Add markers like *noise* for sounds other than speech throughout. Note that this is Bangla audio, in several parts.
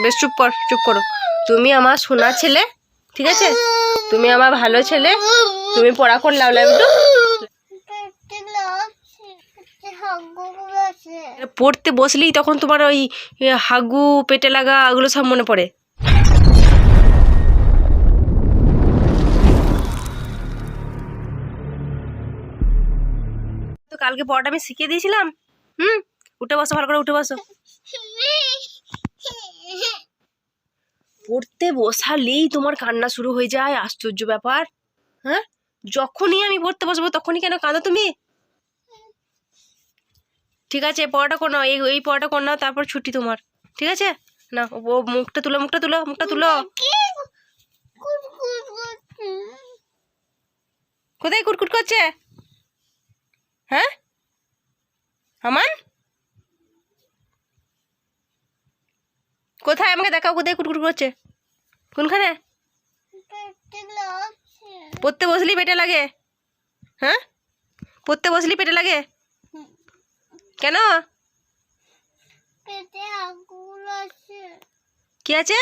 বেশ, চুপ কর, চুপ করো। তুমি আমার সোনা ছেলে, ঠিক আছে? তুমি আমার ভালো ছেলে, তুমি পড়া করে লাও লাও একটু পড়তে বসলেই তখন তোমার ওই হাগু, পেটে লাগা ওগুলো সব মনে পড়ে। তো কালকে পড়াটা আমি শিখিয়ে দিয়েছিলাম? হুম? উঠে বসো, ভালো করে উঠে বসো। পড়তে বসালেই তোমার কান্না শুরু হয়ে যায়, আশ্চর্য ব্যাপার। হ্যাঁ? যখনই আমি পড়তে বসবো তখনই কেন কাঁদো তুমি? ঠিক আছে পড়াটা করে নাও, এই এই পড়াটা করে নাও, তারপর ছুটি তোমার। ঠিক আছে? না ও, মুখটা তুলো মুখটা তুলো মুখটা তুলো। কোথায় কুটকুট করছে? হ্যাঁ? আমান? কোথায় আমাকে দেখাও কোথায় কুটকুট করছে? কোনখানে? পড়তে বসলি পেটে লাগে। হ্যাঁ? পড়তে বসলি পেটে লাগে? কেন? কি আছে?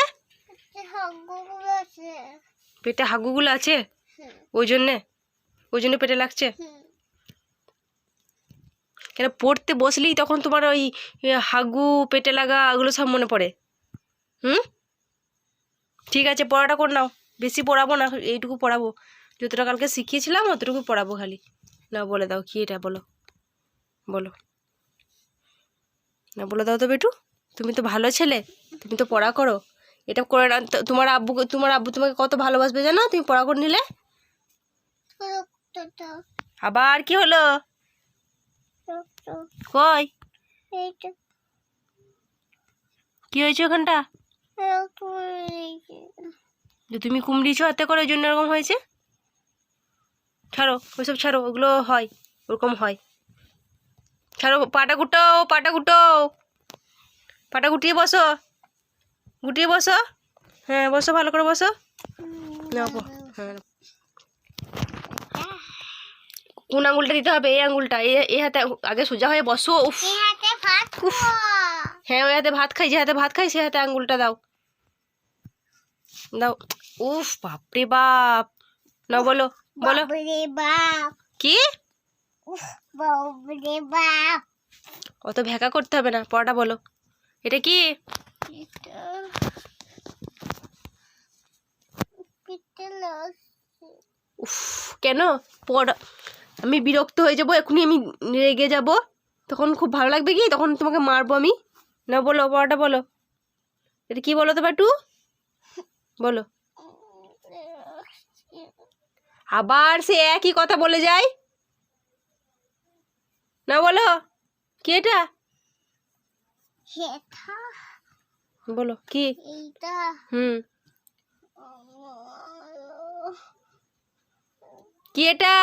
পেটে হাগুগুলো আছে? ওই জন্যে? ওই জন্য পেটে লাগছে? কেন পড়তে বসলেই তখন তোমার ওই হাগু, পেটে লাগা, ওগুলো সব মনে পড়ে? হুম? ঠিক আছে পড়াটা করে নাও। বেশি পড়াবো না এইটুকু পড়াবো। যতটা কালকে শিখিয়েছিলাম অতটুকু পড়াবো খালি। না বলে দাও কি এটা বলো? বলো। না বলে দাও তো বেটু তুমি তো ভালো ছেলে তুমি তো পড়া করো। এটা করে না তোমার আব্বু তোমার আব্বু তোমাকে কত ভালোবাসবে জানো? তুমি পড়া করে নিলে। আবার কি হলো? কই? কি হয়েছে ওখানটা? যে তুমি কুমড়িছো হাতে করে ওই জন্য এরকম হয়েছে? ছাড়ো ওইসব ছাড়ো ওগুলো হয় ওরকম হয়। ছাড়ো পাটা গুটো পাটা গুটো পাটা গুটিয়ে বসো। গুটিয়ে বসো। হ্যাঁ বসো ভালো করে বসো। বো। হ্যাঁ কোন আঙুলটা দিতে হবে? এই আঙুলটা এই হাতে আগে সোজা হয়ে বসো উফ। উফ। হ্যাঁ ওই হাতে ভাত খাই যে হাতে ভাত খাই সে হাতে আঙুলটা দাও। দাও উফ বাপরে বাপ। না বলো বলো। কি? অত ভেকা করতে হবে না পড়াটা বলো। এটা কি? উফ কেন? পড়া আমি বিরক্ত হয়ে যাব এখনই আমি রেগে যাব। তখন খুব ভালো লাগবে কি? তখন তোমাকে মারবো আমি। না বলো পড়াটা বলো। এটা কি বলো তো বাটু? বলো। আবার সে একই কথা বলে যায়? না বলো কি এটা? বলো কি? হুম। কি এটা?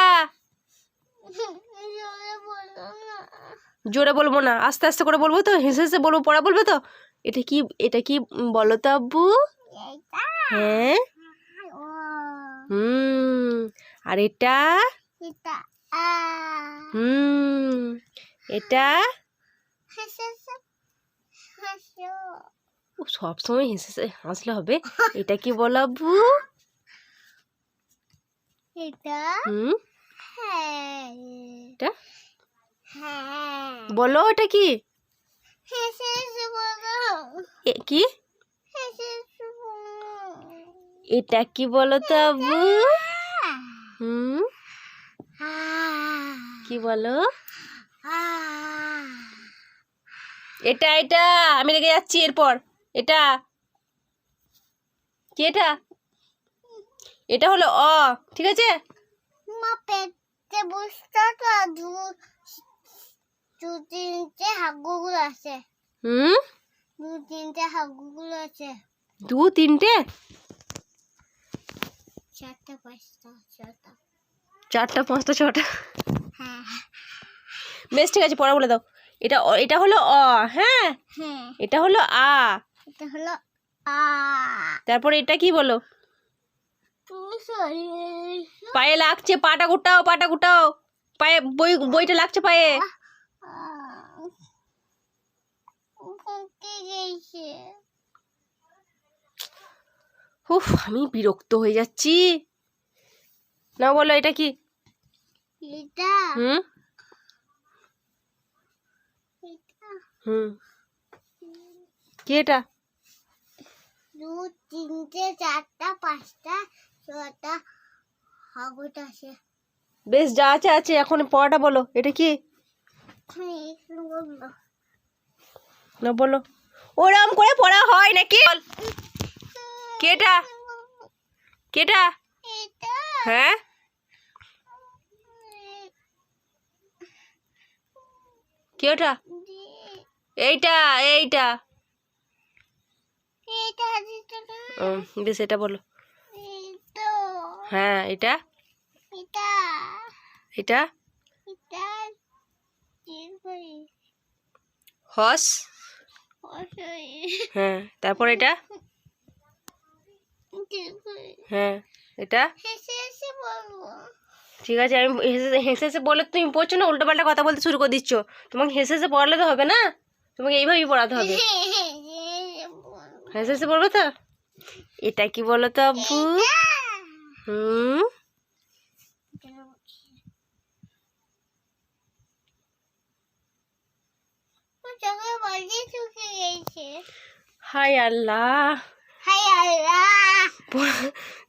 জোরে বলব না আস্তে আস্তে করে বলব তো হেসে হেসে বলব পড়া বলবে তো? এটা কি এটা কি বলো তো আব্বু হ্যাঁ? হুম আর এটা? হুম এটা? ও সব সময় হেসে হেসে হাসলে হবে। এটা কি বলো আব্বু? এটা? হুম? হ্যাঁ। এটা? হ্যাঁ। বলো এটা কি? হেসে হেসে এ কি? এটা কি বলো তো আব্বু? হুম? কি বলো? এটা এটা আমি রেগে যাচ্ছি এরপর। এটা। কি এটা? এটা হলো অ ঠিক আছে? মা পেটে বুঝতে তো দু দু তিনটে হাগুগুলো আছে। হুম? দু তিনটে হাগুগুলো আছে। দু তিনটে? চারটে পাঁচটা ছটা। চারটা পাঁচটা ছটা। হ্যাঁ। বেশ ঠিক আছে পড়া বলে দাও। এটা এটা হলো অ হ্যাঁ? হ্যাঁ। এটা হলো আ। এটা হলো আ। তারপরে এটা কি বলো? পায়ে লাগছে পাটা গুটাও পাটা গুটাও। পায়ে বই বইটা লাগছে পায়ে। গেছে। উফ আমি বিরক্ত হয়ে যাচ্ছি। না বলো এটা কি? হুম? এটা। হুম। কি এটা? দু তিনটে চারটা পাঁচটা ছটা হাগুট আছে বেশ যা আছে আছে এখন পড়াটা বলো এটা কি? না বলো। ওরম করে পড়া হয় নাকি? বল। কেটা? কেটা? হ্যাঁ? কি ওটা? এইটা এইটা। বেশ এটা বলো। হ্যাঁ এটা। এটা হস? হ্যাঁ তারপর এটা? *laughs* হ্যাঁ এটা? ঠিক আছে আমি হেসে হেসে হেসে বলে তুমি পড়ছো না উল্টো পাল্টা কথা বলতে শুরু করে দিচ্ছ। তোমাকে হেসে হেসে পড়ালে তো হবে না? তোমাকে এইভাবেই পড়াতে হবে। হেসে হেসে পড়বে তো? এটা কি বলো তো আব্বু হুম? হাই আল্লাহ।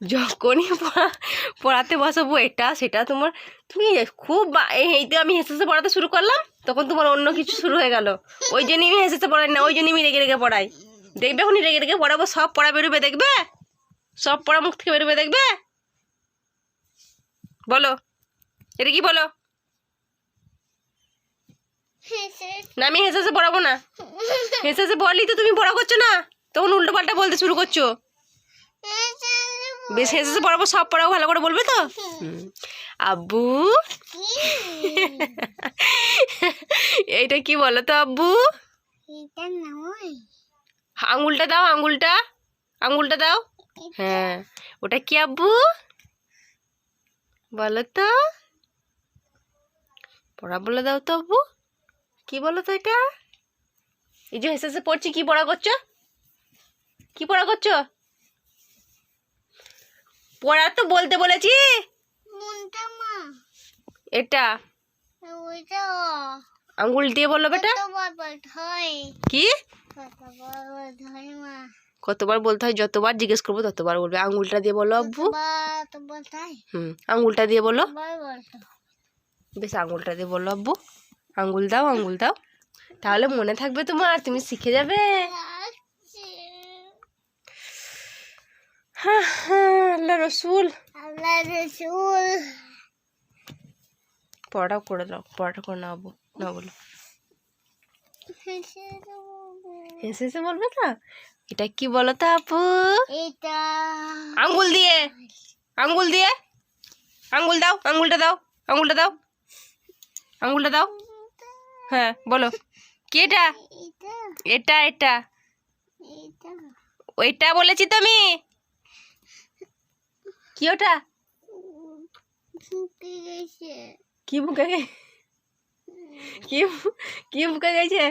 যখনই পড়া- পড়াতে বসাবো এটা সেটা তোমার তুমি খুব এই তো আমি হেসে হেসে পড়াতে শুরু করলাম তখন তোমার অন্য কিছু শুরু হয়ে গেল। ওই জন্যই আমি হেসে হেসে পড়াই না ওই জন্যই আমি রেগে রেগে পড়াই। দেখবে এখন রেগে রেগে পড়াবো সব পড়া বেরোবে দেখবে? সব পড়া মুখ থেকে বেরোবে দেখবে? বলো এটা কি বলো? না আমি হেসে হেসে পড়াবো না। হেসে হেসে পড়লেই তো তুমি পড়া করছ না। তখন উল্টো পাল্টা বলতে শুরু করছ? বেশ হেসে পড়াবো, সব পড়াও ভালো করে বলবে তো? আব্বু? এইটা কি বলো তো আব্বু? আঙুলটা দাও, আঙুলটা। আঙুলটা দাও। হ্যাঁ। ওটা কি আব্বু? বলো তো পড়া বলে দাও তো আব্বু। কি বলো তো এটা? এই যে হেসে হেসে পড়ছি, কি পড়া করছ? কি পড়া করছ? পড়া তো বলতে বলেছি। এটা। আঙ্গুল দিয়ে বলল বেটা। হয়। কি? কতবার বলতে হয় যতবার জিজ্ঞেস করব ততবার বলবে। আঙ্গুলটা দিয়ে বলো আব্বু। হুম আঙ্গুলটা দিয়ে বলো। বেশ আঙ্গুলটা দিয়ে বলল আব্বু। আঙ্গুল দাও আঙ্গুল দাও। তাহলে মনে থাকবে তোমার তুমি শিখে যাবে লাগছে। হ্যাঁ হ্যাঁ আল্লাহ রসুল আল্লাহ রসুল পড়াটাও করে দাও পড়াটা করে নাও না বলো হেসে হেসে বলবে তো এটা কি বলো তো আপু এটা আঙ্গুল দিয়ে আঙ্গুল দিয়ে আঙ্গুল দাও আঙ্গুলটা দাও আঙ্গুলটা দাও আঙ্গুলটা দাও হ্যাঁ বলো কি এটা এটা এটা এটা এটা ওইটা বলেছি তো আমি কি ওটা? কি বুকে কি কি বুকে গেছে?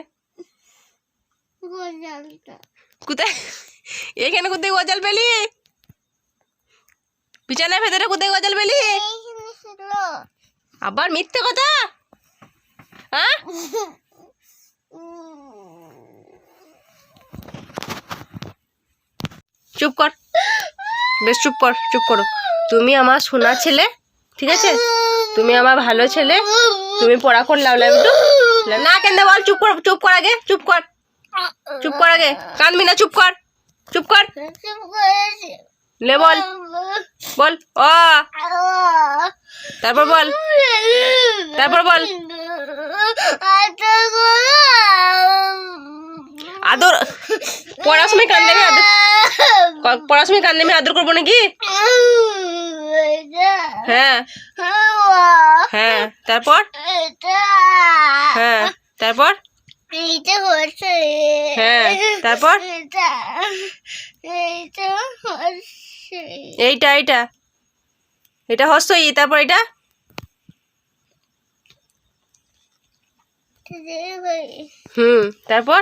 কোথায়? এখানে কোথায় গজাল পেলি? বিছানার ভেতরে কোথায় গজাল পেলি? আবার মিথ্যে কথা? হ্যাঁ? চুপ কর। বেশ চুপ কর চুপ করো। তুমি আমার সোনা ছেলে ঠিক আছে? তুমি আমার ভালো ছেলে তুমি পড়া কর লাও লাও একটু না কেন বল চুপ কর চুপ কর আগে চুপ কর। চুপ কর আগে কানবি না চুপ কর। চুপ কর। লে বল। বল ও তারপর বল। তারপর বল। আদর। পড়ার সময় কান্দে আমি আদর পড়ার সময় কান্দে আমি আদর করব নাকি? হ্যাঁ। হ্যাঁ। তারপর? হ্যাঁ। তারপর? হ্যাঁ, তারপর? এইটা এইটা। এটা হস্ত ই তারপর এটা হুম তারপর?